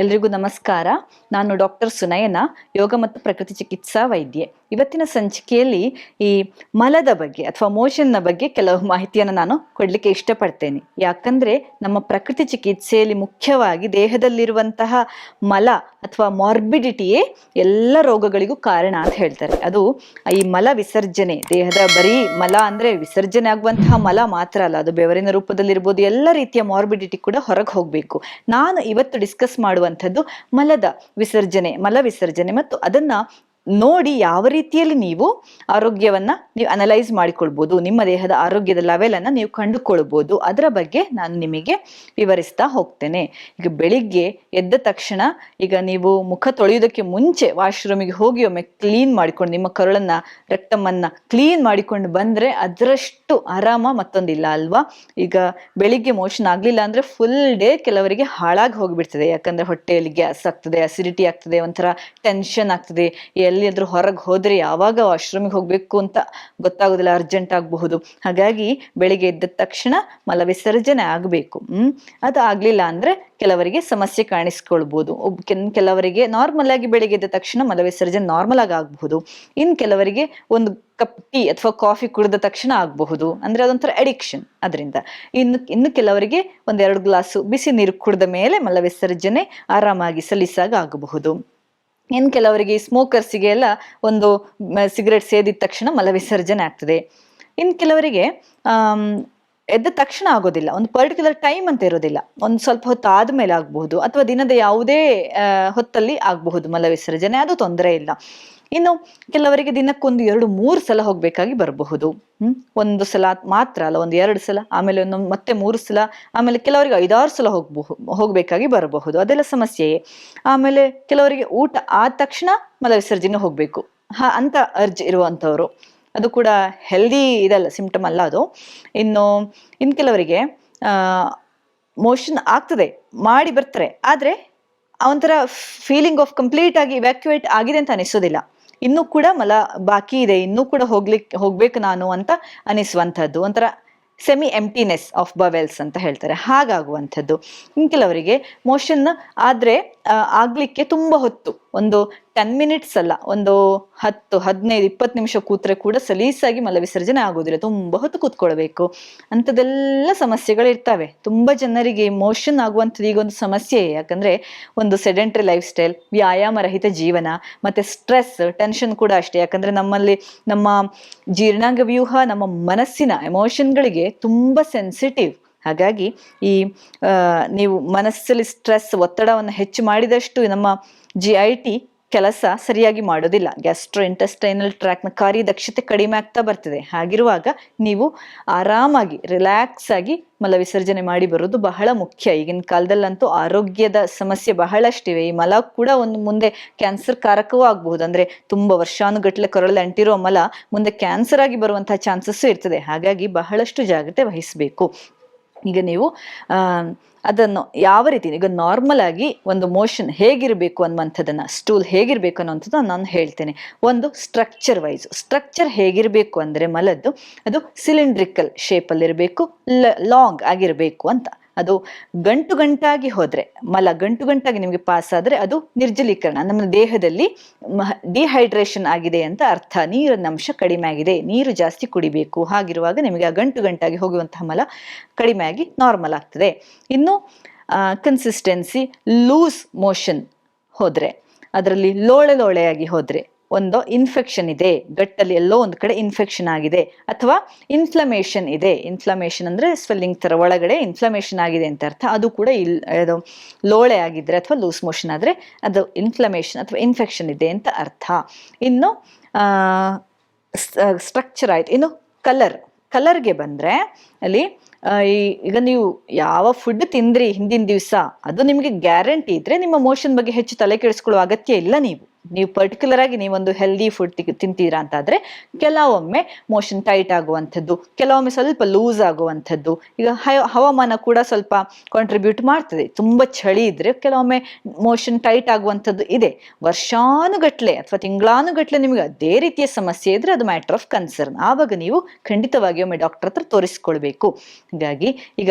ಎಲ್ರಿಗೂ ನಮಸ್ಕಾರ. ನಾನು ಡಾಕ್ಟರ್ ಸುನಯನ ಯೋಗ ಮತ್ತು ಪ್ರಕೃತಿ ಚಿಕಿತ್ಸಾ ವೈದ್ಯೆ. ಇವತ್ತಿನ ಸಂಚಿಕೆಯಲ್ಲಿ ಈ ಮಲದ ಬಗ್ಗೆ ಅಥವಾ ಮೋಷನ್ನ ಬಗ್ಗೆ ಕೆಲವು ಮಾಹಿತಿಯನ್ನು ನಾನು ಕೊಡಲಿಕ್ಕೆ ಇಷ್ಟಪಡ್ತೇನೆ. ಯಾಕಂದ್ರೆ ನಮ್ಮ ಪ್ರಕೃತಿ ಚಿಕಿತ್ಸೆಯಲ್ಲಿ ಮುಖ್ಯವಾಗಿ ದೇಹದಲ್ಲಿರುವಂತಹ ಮಲ ಅಥವಾ ಮಾರ್ಬಿಡಿಟಿಯೇ ಎಲ್ಲ ರೋಗಗಳಿಗೂ ಕಾರಣ ಅಂತ ಹೇಳ್ತಾರೆ. ಅದು ಈ ಮಲ ವಿಸರ್ಜನೆ, ದೇಹದ ಬರೀ ಮಲ ಅಂದ್ರೆ ವಿಸರ್ಜನೆ ಆಗುವಂತಹ ಮಲ ಮಾತ್ರ ಅಲ್ಲ, ಅದು ಬೆವರಿನ ರೂಪದಲ್ಲಿರ್ಬೋದು, ಎಲ್ಲ ರೀತಿಯ ಮಾರ್ಬಿಡಿಟಿ ಕೂಡ ಹೊರಗೆ ಹೋಗಬೇಕು. ನಾನು ಇವತ್ತು ಡಿಸ್ಕಸ್ ಮಾಡುವಂಥದ್ದು ಮಲದ ವಿಸರ್ಜನೆ, ಮಲ ವಿಸರ್ಜನೆ ಮತ್ತು ಅದನ್ನ ನೋಡಿ ಯಾವ ರೀತಿಯಲ್ಲಿ ನೀವು ಆರೋಗ್ಯವನ್ನ ನೀವು ಅನಲೈಸ್ ಮಾಡಿಕೊಳ್ಬೋದು, ನಿಮ್ಮ ದೇಹದ ಆರೋಗ್ಯದ ಲೆವೆಲ್ ಅನ್ನ ನೀವು ಕಂಡುಕೊಳ್ಬೋದು, ಅದರ ಬಗ್ಗೆ ನಾನು ನಿಮಗೆ ವಿವರಿಸ್ತಾ ಹೋಗ್ತೇನೆ. ಈಗ ಬೆಳಿಗ್ಗೆ ಎದ್ದ ತಕ್ಷಣ ಈಗ ನೀವು ಮುಖ ತೊಳೆಯುವುದಕ್ಕೆ ಮುಂಚೆ ವಾಶ್ರೂಮಿಗೆ ಹೋಗಿ ಒಮ್ಮೆ ಕ್ಲೀನ್ ಮಾಡಿಕೊಂಡು ನಿಮ್ಮ ಕರುಳನ್ನ, ರಕ್ತಮನ್ನ ಕ್ಲೀನ್ ಮಾಡಿಕೊಂಡು ಬಂದ್ರೆ ಅದರಷ್ಟು ಆರಾಮ ಮತ್ತೊಂದಿಲ್ಲ ಅಲ್ವಾ? ಈಗ ಬೆಳಿಗ್ಗೆ ಮೋಷನ್ ಆಗ್ಲಿಲ್ಲ ಅಂದ್ರೆ ಫುಲ್ ಡೇ ಕೆಲವರಿಗೆ ಹಾಳಾಗಿ ಹೋಗಿಬಿಡ್ತದೆ. ಯಾಕಂದ್ರೆ ಹೊಟ್ಟೆಯಲ್ಲಿ ಗ್ಯಾಸ್ ಆಗ್ತದೆ ಅಸಿಡಿಟಿ ಆಗ್ತದೆ, ಒಂಥರ ಟೆನ್ಷನ್ ಆಗ್ತದೆ ಎಲ್ಲಿಯಾದ್ರೂ ಹೊರಗೆ ಹೋದ್ರೆ ಯಾವಾಗ ವಾಶ್ರೂಮಿಗೆ ಹೋಗ್ಬೇಕು ಅಂತ ಗೊತ್ತಾಗೋದಿಲ್ಲ ಅರ್ಜೆಂಟ್ ಆಗಬಹುದು. ಹಾಗಾಗಿ ಬೆಳಿಗ್ಗೆ ಎದ್ದ ತಕ್ಷಣ ಮಲವಿಸರ್ಜನೆ ಆಗಬೇಕು. ಹ್ಮ್, ಅದು ಆಗ್ಲಿಲ್ಲ ಅಂದ್ರೆ ಕೆಲವರಿಗೆ ಸಮಸ್ಯೆ ಕಾಣಿಸ್ಕೊಳ್ಬಹುದು ಕೆಲವರಿಗೆ ನಾರ್ಮಲ್ ಆಗಿ ಬೆಳಿಗ್ಗೆ ಎದ್ದ ತಕ್ಷಣ ಮಲವಿಸರ್ಜನೆ ನಾರ್ಮಲ್ ಆಗಿ ಆಗಬಹುದು. ಇನ್ ಕೆಲವರಿಗೆ ಒಂದು ಕಪ್ ಟೀ ಅಥವಾ ಕಾಫಿ ಕುಡಿದ ತಕ್ಷಣ ಆಗಬಹುದು. ಅಂದ್ರೆ ಅದೊಂಥರ ಅಡಿಕ್ಷನ್ ಅದರಿಂದ. ಇನ್ನು ಇನ್ನು ಕೆಲವರಿಗೆ ಒಂದೆರಡು ಗ್ಲಾಸು ಬಿಸಿ ನೀರು ಕುಡಿದ ಮೇಲೆ ಮಲವಿಸರ್ಜನೆ ಆರಾಮಾಗಿ ಸಲೀಸಾಗಿ ಆಗಬಹುದು. ಇನ್ನು ಕೆಲವರಿಗೆ ಸ್ಮೋಕರ್ಸಿಗೆ ಎಲ್ಲ ಒಂದು ಸಿಗರೆಟ್ ಸೇದಿದ ತಕ್ಷಣ ಮಲವಿಸರ್ಜನೆ ಆಗ್ತದೆ. ಇನ್ ಕೆಲವರಿಗೆ ಎದ್ದ ತಕ್ಷಣ ಆಗೋದಿಲ್ಲ. ಒಂದು ಪರ್ಟಿಕ್ಯುಲರ್ ಟೈಮ್ ಅಂತ ಇರೋದಿಲ್ಲ. ಒಂದು ಸ್ವಲ್ಪ ಹೊತ್ತು ಆದ್ಮೇಲೆ ಆಗಬಹುದು. ಅಥವಾ ದಿನದ ಯಾವುದೇ ಹೊತ್ತಲ್ಲಿ ಆಗಬಹುದು ಮಲವಿಸರ್ಜನೆ. ಅದು ತೊಂದರೆ ಇಲ್ಲ. ಇನ್ನು ಕೆಲವರಿಗೆ ದಿನಕ್ಕೊಂದು ಎರಡು, ಮೂರು ಸಲ ಹೋಗ್ಬೇಕಾಗಿ ಬರಬಹುದು. ಹ್ಮ್, ಒಂದು ಸಲ ಮಾತ್ರ ಅಲ್ಲ, ಒಂದು ಎರಡು ಸಲ, ಆಮೇಲೆ ಒಂದು ಮತ್ತೆ ಮೂರು ಸಲ, ಆಮೇಲೆ ಕೆಲವರಿಗೆ ಐದಾರು ಸಲ ಹೋಗ್ಬಹು ಹೋಗ್ಬೇಕಾಗಿ ಬರಬಹುದು. ಅದೆಲ್ಲ ಸಮಸ್ಯೆಯೇ. ಆಮೇಲೆ ಕೆಲವರಿಗೆ ಊಟ ಆದ ತಕ್ಷಣ ಮಲ ವಿಸರ್ಜನೆ ಹೋಗ್ಬೇಕು. ಹ, ಅಂತ ಅರ್ಜಿ ಇರುವಂತವ್ರು ಅದು ಕೂಡ ಹೆಲ್ದಿ ಇದಲ್ಲ ಸಿಂಪ್ಟಮ್ ಅಲ್ಲ ಅದು. ಇನ್ನು ಇನ್ನು ಕೆಲವರಿಗೆ ಮೋಷನ್ ಆಗ್ತದೆ, ಮಾಡಿ ಬರ್ತಾರೆ. ಆದ್ರೆ, ಒಂಥರ ಫೀಲಿಂಗ್ ಆಫ್ ಕಂಪ್ಲೀಟ್ ಆಗಿ ಇವ್ಯಾಕ್ಯುವೇಟ್ ಆಗಿದೆ ಅಂತ ಅನಿಸೋದಿಲ್ಲ. ಇನ್ನೂ ಕೂಡ ಮಲ ಬಾಕಿ ಇದೆ, ಇನ್ನೂ ಕೂಡ ಹೋಗ್ಲಿಕ್ಕೆ ಹೋಗ್ಬೇಕು ನಾನು ಅಂತ ಅನಿಸುವಂಥದ್ದು ಒಂಥರ ಸೆಮಿ ಎಂಟಿನೆಸ್ ಆಫ್ ಬವೆಲ್ಸ್ ಅಂತ ಹೇಳ್ತಾರೆ. ಹಾಗಾಗುವಂಥದ್ದು. ಇನ್ ಕೆಲವರಿಗೆ ಮೋಷನ್ ಆದ್ರೆ ಆಗಲಿಕ್ಕೆ ಆಗ್ಲಿಕ್ಕೆ ತುಂಬಾ ಹೊತ್ತು. ಒಂದು ಟೆನ್ ಮಿನಿಟ್ಸ್ ಅಲ್ಲ, ಒಂದು ಹತ್ತು, ಹದಿನೈದು, ಇಪ್ಪತ್ತು ನಿಮಿಷ ಕೂತ್ರೆ ಕೂಡ ಸಲೀಸಾಗಿ ಮಲ ವಿಸರ್ಜನೆ ಆಗೋದಿಲ್ಲ ತುಂಬ ಹೊತ್ತು ಕೂತ್ಕೊಳ್ಬೇಕು. ಅಂಥದ್ದೆಲ್ಲ ಸಮಸ್ಯೆಗಳು ಇರ್ತವೆ. ತುಂಬಾ ಜನರಿಗೆ ಮೋಷನ್ ಆಗುವಂಥದ್ದು ಈಗ ಒಂದು ಸಮಸ್ಯೆ, ಯಾಕಂದರೆ ಒಂದು ಸೆಡೆಂಟ್ರಿ ಲೈಫ್ ಸ್ಟೈಲ್ ವ್ಯಾಯಾಮ ರಹಿತ ಜೀವನ, ಮತ್ತು ಸ್ಟ್ರೆಸ್ ಟೆನ್ಷನ್ ಕೂಡ ಅಷ್ಟೇ. ಯಾಕಂದರೆ ನಮ್ಮಲ್ಲಿ ನಮ್ಮ ಜೀರ್ಣಾಂಗ ವ್ಯೂಹ, ನಮ್ಮ ಮನಸ್ಸಿನ ಎಮೋಷನ್ಗಳಿಗೆ ತುಂಬ ಸೆನ್ಸಿಟಿವ್ ಹಾಗಾಗಿ ಈ ನೀವು ಮನಸ್ಸಲ್ಲಿ ಸ್ಟ್ರೆಸ್ ಒತ್ತಡವನ್ನು ಹೆಚ್ಚು ಮಾಡಿದಷ್ಟು ನಮ್ಮ ಜಿ ಐ ಟಿ ಕೆಲಸ ಸರಿಯಾಗಿ ಮಾಡೋದಿಲ್ಲ. ಗ್ಯಾಸ್ಟ್ರೋ ಇಂಟೆಸ್ಟೈನಲ್ ಟ್ರ್ಯಾಕ್ನ ಕಾರ್ಯದಕ್ಷತೆ ಕಡಿಮೆ ಆಗ್ತಾ ಬರ್ತದೆ. ಹಾಗಿರುವಾಗ ನೀವು ಆರಾಮಾಗಿ ರಿಲ್ಯಾಕ್ಸ್ ಆಗಿ ಮಲ ವಿಸರ್ಜನೆ ಮಾಡಿ ಬರೋದು ಬಹಳ ಮುಖ್ಯ. ಈಗಿನ ಕಾಲದಲ್ಲಂತೂ ಆರೋಗ್ಯದ ಸಮಸ್ಯೆ ಬಹಳಷ್ಟಿವೆ. ಈ ಮಲ ಕೂಡ ಒಂದು ಮುಂದೆ ಕ್ಯಾನ್ಸರ್ ಕಾರಕವೂ ಆಗಬಹುದು. ಅಂದ್ರೆ ತುಂಬಾ ವರ್ಷಾನುಗಟ್ಟಲೆ ಕೊರಳಲ್ಲಿ ಅಂಟಿರೋ ಮಲ ಮುಂದೆ ಕ್ಯಾನ್ಸರ್ ಆಗಿ ಬರುವಂತಹ ಚಾನ್ಸಸ್ಸು ಇರ್ತದೆ. ಹಾಗಾಗಿ ಬಹಳಷ್ಟು ಜಾಗ್ರತೆ ವಹಿಸಬೇಕು. ಈಗ ನೀವು ಅದನ್ನು ಯಾವ ರೀತಿ, ಈಗ ನಾರ್ಮಲ್ ಆಗಿ ಒಂದು ಮೋಷನ್ ಹೇಗಿರಬೇಕು ಅನ್ನುವಂಥದ್ದನ್ನ ಸ್ಟೂಲ್ ಹೇಗಿರಬೇಕು ಅನ್ನುವಂಥದ್ದು ನಾನು ಹೇಳ್ತೇನೆ. ಒಂದು ಸ್ಟ್ರಕ್ಚರ್ ವೈಸ್ ಸ್ಟ್ರಕ್ಚರ್ ಹೇಗಿರಬೇಕು ಅಂದರೆ ಮಲದ್ದು ಅದು ಸಿಲಿಂಡ್ರಿಕಲ್ ಶೇಪಲ್ಲಿರಬೇಕು ಲಾಂಗ್ ಆಗಿರಬೇಕು ಅಂತ. ಅದು ಗಂಟು ಗಂಟಾಗಿ ಹೋದ್ರೆ, ಮಲ ಗಂಟು ಗಂಟಾಗಿ ನಿಮಗೆ ಪಾಸ್ ಆದ್ರೆ ಅದು ನಿರ್ಜಲೀಕರಣ. ನಮ್ಮ ದೇಹದಲ್ಲಿ ಡಿಹೈಡ್ರೇಷನ್ ಆಗಿದೆ ಅಂತ ಅರ್ಥ. ನೀರಿನ ಅಂಶ ಕಡಿಮೆ ಆಗಿದೆ, ನೀರು ಜಾಸ್ತಿ ಕುಡಿಬೇಕು. ಹಾಗಿರುವಾಗ ನಿಮಗೆ ಆ ಗಂಟು ಗಂಟಾಗಿ ಹೋಗುವಂತಹ ಮಲ ಕಡಿಮೆ ಆಗಿ ನಾರ್ಮಲ್ ಆಗ್ತದೆ. ಇನ್ನು ಕನ್ಸಿಸ್ಟೆನ್ಸಿ ಲೂಸ್ ಮೋಷನ್ ಹೋದ್ರೆ, ಅದರಲ್ಲಿ ಲೋಳೆ ಲೋಳೆಯಾಗಿ ಹೋದ್ರೆ ಒಂದು ಇನ್ಫೆಕ್ಷನ್ ಇದೆ. ಗಟ್ಟಲ್ಲಿ ಎಲ್ಲೋ ಒಂದು ಕಡೆ ಇನ್ಫೆಕ್ಷನ್ ಆಗಿದೆ. ಅಥವಾ ಇನ್ಫ್ಲಮೇಷನ್ ಇದೆ. ಇನ್ಫ್ಲಮೇಷನ್ ಅಂದ್ರೆ ಸ್ವೆಲ್ಲಿಂಗ್ ಥರ ಒಳಗಡೆ ಇನ್ಫ್ಲಮೇಷನ್ ಆಗಿದೆ ಅಂತ ಅರ್ಥ. ಅದು ಕೂಡ ಇಲ್, ಅದು ಲೋಳೆ ಆಗಿದ್ರೆ ಅಥವಾ ಲೂಸ್ ಮೋಷನ್ ಆದ್ರೆ ಅದು ಇನ್ಫ್ಲಮೇಷನ್ ಅಥವಾ ಇನ್ಫೆಕ್ಷನ್ ಇದೆ ಅಂತ ಅರ್ಥ. ಇನ್ನು ಸ್ಟ್ರಕ್ಚರ್ ಆಯಿತು. ಇನ್ನು ಕಲರ್ ಕಲರ್ಗೆ ಬಂದ್ರೆ ಅಲ್ಲಿ ಈ- ಈಗ ನೀವು ಯಾವ ಫುಡ್ ತಿಂದ್ರಿ ಹಿಂದಿನ ದಿವಸ, ಅದು ನಿಮಗೆ ಗ್ಯಾರಂಟಿ ಇದ್ರೆ ನಿಮ್ಮ ಮೋಷನ್ ಬಗ್ಗೆ ಹೆಚ್ಚು ತಲೆ ಕೆಡಿಸ್ಕೊಳ್ಳೋ ಅಗತ್ಯ ಇಲ್ಲ ನೀವು. ನೀವು ಪರ್ಟಿಕ್ಯುಲರ್ ಆಗಿ ನೀವೊಂದು ಹೆಲ್ದಿ ಫುಡ್ ತಿಂತೀರಾ ಅಂತಾದ್ರೆ ಕೆಲವೊಮ್ಮೆ ಮೋಷನ್ ಟೈಟ್ ಆಗುವಂಥದ್ದು, ಕೆಲವೊಮ್ಮೆ ಸ್ವಲ್ಪ ಲೂಸ್ ಆಗುವಂಥದ್ದು, ಈಗ ಹವಾಮಾನ ಕೂಡ ಸ್ವಲ್ಪ ಕಾಂಟ್ರಿಬ್ಯೂಟ್ ಮಾಡ್ತದೆ. ತುಂಬಾ ಚಳಿ ಇದ್ರೆ ಕೆಲವೊಮ್ಮೆ ಮೋಷನ್ ಟೈಟ್ ಆಗುವಂಥದ್ದು ಇದೆ. ವರ್ಷಾನುಗಟ್ಲೆ ಅಥವಾ ತಿಂಗಳಾನುಗಟ್ಲೆ ನಿಮಗೆ ಅದೇ ರೀತಿಯ ಸಮಸ್ಯೆ ಇದ್ರೆ ಅದು ಮ್ಯಾಟರ್ ಆಫ್ ಕನ್ಸರ್ನ್ ಆವಾಗ ನೀವು ಖಂಡಿತವಾಗಿ ಒಮ್ಮೆ ಡಾಕ್ಟರ್ ಹತ್ರ ತೋರಿಸ್ಕೊಳ್ಬೇಕು. ಹೀಗಾಗಿ ಈಗ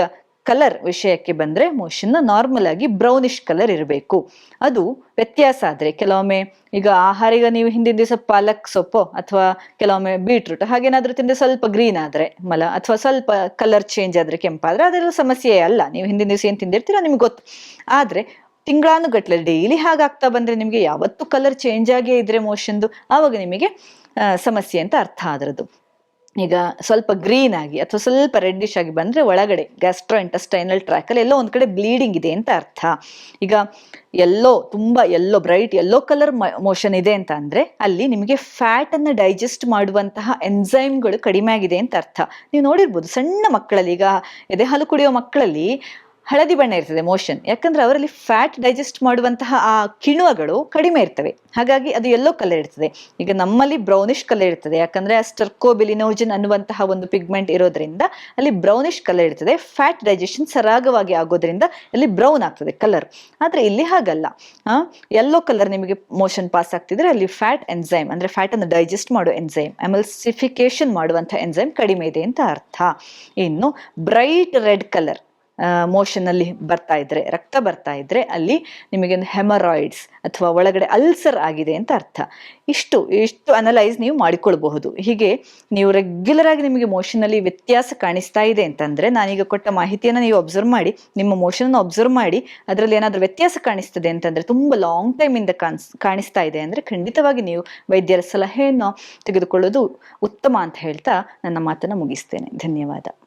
ಕಲರ್ ವಿಷಯಕ್ಕೆ ಬಂದರೆ ಮೋಷನ್ನ ನಾರ್ಮಲ್ ಆಗಿ ಬ್ರೌನಿಶ್ ಕಲರ್ ಇರಬೇಕು. ಅದು ವ್ಯತ್ಯಾಸ ಆದರೆ ಕೆಲವೊಮ್ಮೆ ಈಗ ಆಹಾರ, ಈಗ ನೀವು ಹಿಂದಿನ ದಿವಸ ಪಾಲಕ್ ಸೊಪ್ಪು ಅಥವಾ ಕೆಲವೊಮ್ಮೆ ಬೀಟ್ರೂಟ್ ಹಾಗೇನಾದ್ರೂ ತಿಂದರೆ ಸ್ವಲ್ಪ ಗ್ರೀನ್ ಆದರೆ ಮಲ, ಅಥವಾ ಸ್ವಲ್ಪ ಕಲರ್ ಚೇಂಜ್ ಆದರೆ ಕೆಂಪಾದರೆ ಅದೆಲ್ಲ ಸಮಸ್ಯೆ ಅಲ್ಲ. ನೀವು ಹಿಂದಿನ ದಿವಸ ಏನು ತಿಂದಿರ್ತೀರೋ ನಿಮ್ಗೆ ಗೊತ್ತು. ಆದ್ರೆ ತಿಂಗಳಾನುಗಟ್ಲೆ ಡೈಲಿ ಹಾಗಾಗ್ತಾ ಬಂದರೆ ನಿಮಗೆ ಯಾವತ್ತೂ ಕಲರ್ ಚೇಂಜ್ ಆಗೇ ಇದ್ರೆ ಮೋಷನ್ದು ಆವಾಗ ನಿಮಗೆ ಸಮಸ್ಯೆ ಅಂತ ಅರ್ಥ ಅದರದ್ದು ಈಗ ಸ್ವಲ್ಪ ಗ್ರೀನ್ ಆಗಿ ಅಥವಾ ಸ್ವಲ್ಪ ರೆಡ್ಡಿಶ್ ಆಗಿ ಬಂದರೆ ಒಳಗಡೆ ಗ್ಯಾಸ್ಟ್ರೋ ಇಂಟಸ್ಟೈನಲ್ ಟ್ರ್ಯಾಕಲ್ಲಿ ಎಲ್ಲೋ ಒಂದು ಕಡೆ ಬ್ಲೀಡಿಂಗ್ ಇದೆ ಅಂತ ಅರ್ಥ. ಈಗ ಎಲ್ಲೋ ತುಂಬ yellow bright yellow colour motion ಇದೆ ಅಂತ ಅಂದರೆ ಅಲ್ಲಿ ನಿಮಗೆ ಫ್ಯಾಟನ್ನು ಡೈಜೆಸ್ಟ್ ಮಾಡುವಂತಹ ಎಂಜೈಮ್ಗಳು ಕಡಿಮೆ ಆಗಿದೆ ಅಂತ ಅರ್ಥ. ನೀವು ನೋಡಿರ್ಬೋದು ಸಣ್ಣ ಮಕ್ಕಳಲ್ಲಿ ಈಗ ಎದೆ ಹಾಲು ಕುಡಿಯೋ ಮಕ್ಕಳಲ್ಲಿ ಹಳದಿ ಬಣ್ಣ ಇರ್ತದೆ ಮೋಷನ್ ಯಾಕಂದ್ರೆ ಅವರಲ್ಲಿ ಫ್ಯಾಟ್ ಡೈಜೆಸ್ಟ್ ಮಾಡುವಂತಹ ಆ ಕಿಣ್ವಗಳು ಕಡಿಮೆ ಇರ್ತವೆ. ಹಾಗಾಗಿ ಅದು ಎಲ್ಲೋ ಕಲರ್ ಇರ್ತದೆ. ಈಗ ನಮ್ಮಲ್ಲಿ ಬ್ರೌನಿಶ್ ಕಲರ್ ಇರ್ತದೆ. ಯಾಕಂದ್ರೆ ಸ್ಟರ್ಕೋಬಿಲಿನೋಜನ್ ಅನ್ನುವಂತಹ ಒಂದು ಪಿಗ್ಮೆಂಟ್ ಇರೋದ್ರಿಂದ ಅಲ್ಲಿ ಬ್ರೌನಿಶ್ ಕಲರ್ ಇರ್ತದೆ. ಫ್ಯಾಟ್ ಡೈಜೆಷನ್ ಸರಾಗವಾಗಿ ಆಗೋದ್ರಿಂದ ಅಲ್ಲಿ ಬ್ರೌನ್ ಆಗ್ತದೆ ಕಲರ್ ಆದ್ರೆ ಇಲ್ಲಿ ಹಾಗಲ್ಲ. ಎಲ್ಲೋ ಕಲರ್ ನಿಮಗೆ ಮೋಷನ್ ಪಾಸ್ ಆಗ್ತಿದ್ರೆ ಅಲ್ಲಿ ಫ್ಯಾಟ್ ಎನ್ಸೈಮ್ ಅಂದ್ರೆ ಫ್ಯಾಟ್ ಅನ್ನು ಡೈಜೆಸ್ಟ್ ಮಾಡೋ ಎನ್ಸೈಮ್ ಎಮಲ್ಸಿಫಿಕೇಶನ್ ಮಾಡುವಂತಹ ಎನ್ಸೈಮ್ ಕಡಿಮೆ ಇದೆ ಅಂತ ಅರ್ಥ. ಇನ್ನು ಬ್ರೈಟ್ ರೆಡ್ ಕಲರ್ ಮೋಷನ್ ಅಲ್ಲಿ ಬರ್ತಾ ಇದ್ರೆ, ರಕ್ತ ಬರ್ತಾ ಇದ್ರೆ ಅಲ್ಲಿ ನಿಮಗೆ ಹೆಮರಾಯ್ಡ್ಸ್ ಅಥವಾ ಒಳಗಡೆ ಅಲ್ಸರ್ ಆಗಿದೆ ಅಂತ ಅರ್ಥ. ಇಷ್ಟು ಇಷ್ಟು ಅನಲೈಸ್ ನೀವು ಮಾಡಿಕೊಳ್ಬಹುದು. ಹೀಗೆ ನೀವು ರೆಗ್ಯುಲರ್ ಆಗಿ ನಿಮಗೆ ಮೋಷನ್ ಅಲ್ಲಿ ವ್ಯತ್ಯಾಸ ಕಾಣಿಸ್ತಾ ಇದೆ ಅಂತಂದ್ರೆ ನಾನೀಗ ಕೊಟ್ಟ ಮಾಹಿತಿಯನ್ನು ನೀವು ಅಬ್ಸರ್ವ್ ಮಾಡಿ, ನಿಮ್ಮ ಮೋಷನ್ ಅಬ್ಸರ್ವ್ ಮಾಡಿ, ಅದರಲ್ಲಿ ಏನಾದರೂ ವ್ಯತ್ಯಾಸ ಕಾಣಿಸ್ತದೆ ಅಂತಂದ್ರೆ ತುಂಬಾ ಲಾಂಗ್ ಟೈಮ್ ಇಂದ ಕಾಣಿಸ್ ಕಾಣಿಸ್ತಾ ಇದೆ ಅಂದ್ರೆ ಖಂಡಿತವಾಗಿ ನೀವು ವೈದ್ಯರ ಸಲಹೆಯನ್ನು ತೆಗೆದುಕೊಳ್ಳೋದು ಉತ್ತಮ ಅಂತ ಹೇಳ್ತಾ ನನ್ನ ಮಾತನ್ನು ಮುಗಿಸ್ತೇನೆ. ಧನ್ಯವಾದ.